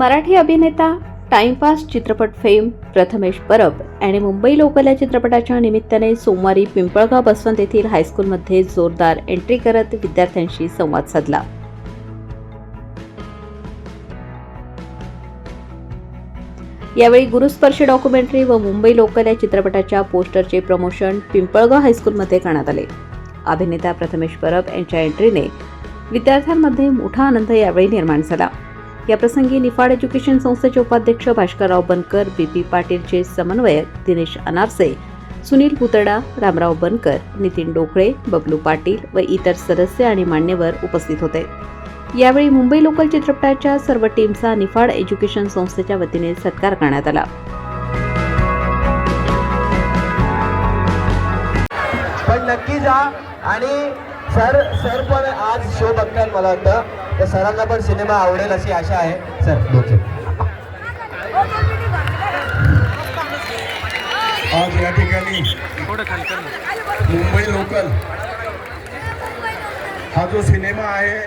मराठी अभिनेता टाइमपास चित्रपट फेम प्रथमेश परब आणि मुंबई लोकल या चित्रपटाच्या निमित्ताने सोमवारी पिंपळगाव बसवंत येथील हायस्कूलमध्ये जोरदार एंट्री करत विद्यार्थ्यांशी संवाद साधला. यावेळी गुरुस्पर्श डॉक्युमेंटरी व मुंबई लोकल या चित्रपटाच्या पोस्टरचे प्रमोशन पिंपळगाव हायस्कूलमध्ये करण्यात आले. अभिनेता प्रथमेश परब यांच्या एंट्रीने विद्यार्थ्यांमध्ये मोठा आनंद यावेळी निर्माण झाला. याप्रसंगी निफाड एज्युकेशन संस्थेचे उपाध्यक्ष भास्करराव बनकर बी पी पाटीलचे समन्वयक दिनेश अनारसे सुनील पुतडा रामराव बनकर नितीन डोकळे बबलू पाटील व इतर सदस्य आणि मान्यवर उपस्थित होते. यावेळी मुंबई लोकल चित्रपटाच्या सर्व टीमचा निफाड एज्युकेशन संस्थेच्या वतीने सत्कार करण्यात आला. पण नक्की जा आणि सर सर पण आज शो बघतात मला वाटतं. तर सरांना पण सिनेमा आवडेल अशी आशा आहे. सर ओके आज या ठिकाणी मुंबई लोकल हा जो सिनेमा आहे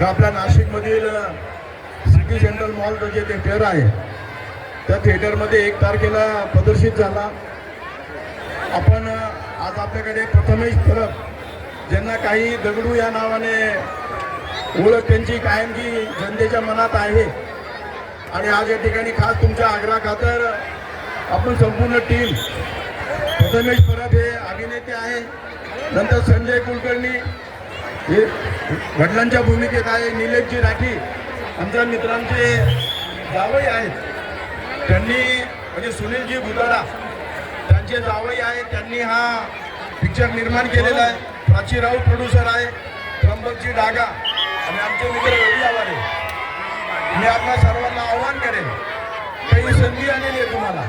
हा आपल्या नाशिकमधील सिटी सेंट्रल मॉलचं जे थिएटर आहे त्या थिएटरमध्ये एक तारखेला प्रदर्शित झाला. आपण आज आपल्याकडे प्रथमेश परब ज्यांना काही दगडू या नावाने ओळख त्यांची कायमची जनतेच्या मनात आहे. आणि आज या ठिकाणी खास तुमच्या आग्रह खातर आपण संपूर्ण टीम प्रथमेश परब हे अभिनेते आहे. नंतर संजय कुलकर्णी हे वडिलांच्या भूमिकेत आहे. निलेशजी राठी आमच्या मित्रांचे जावई आहेत. त्यांनी म्हणजे सुनीलजी भुताडा त्यांचे जावई आहेत. त्यांनी हा पिक्चर निर्माण केलेला आहे. प्राची राऊत प्रोड्युसर आहे त्र्यंबकजी डागा. आणि आमचे मित्र रवी आवारे. मी आपल्या सर्वांना आव्हान करेन काही संधी आलेली आहे तुम्हाला.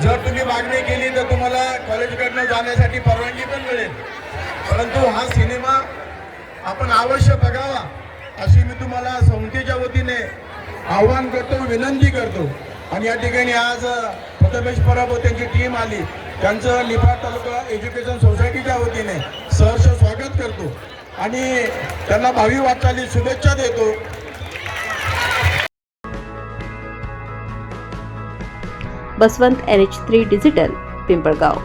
जर तुम्ही मागणी केली तर तुम्हाला कॉलेजकडनं जाण्यासाठी परवानगी पण मिळेल. परंतु हा सिनेमा आपण अवश्य बघावा अशी मी तुम्हाला संस्थेच्या वतीने आव्हान करतो विनंती करतो. आणि या ठिकाणी आज प्रथमेश परब व त्यांची टीम आली. त्यांचं निफाड तालुका एज्युकेशन सोसायटीच्या वतीने सहर्ष स्वागत करतो. आणि त्यांना भावी वाटचाली शुभेच्छा देतो. Baswant N H three digital Pimpalgaon.